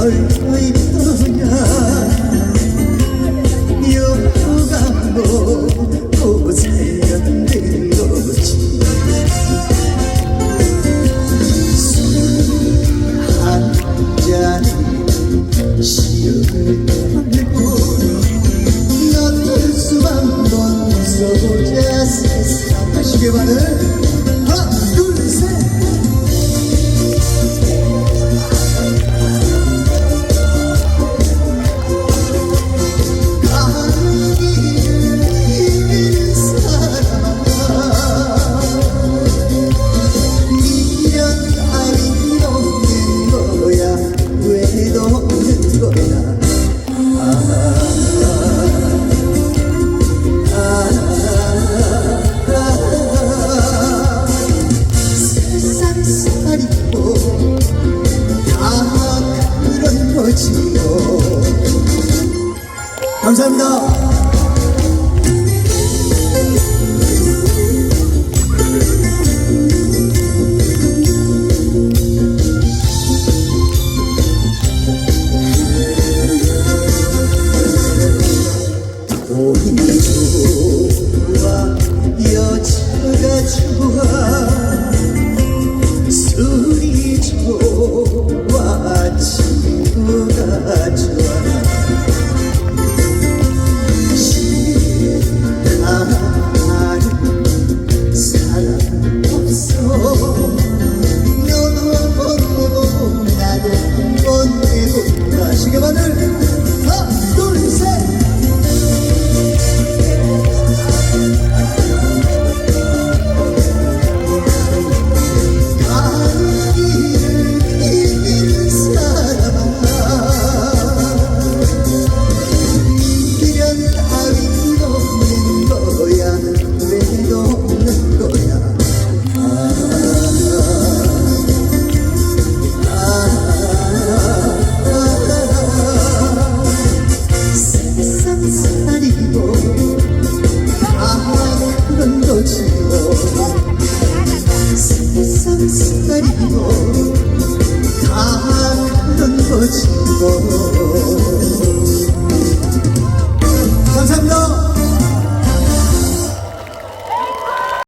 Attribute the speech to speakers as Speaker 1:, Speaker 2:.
Speaker 1: 뭐 별거 있더냐 여보가 뭐 고생은 된 거지. 술한 잔이 시험을 털고 너들 수만 번 써보자. 세상 하시게 바래 감사합니다. 좋아 술이 좋아 touch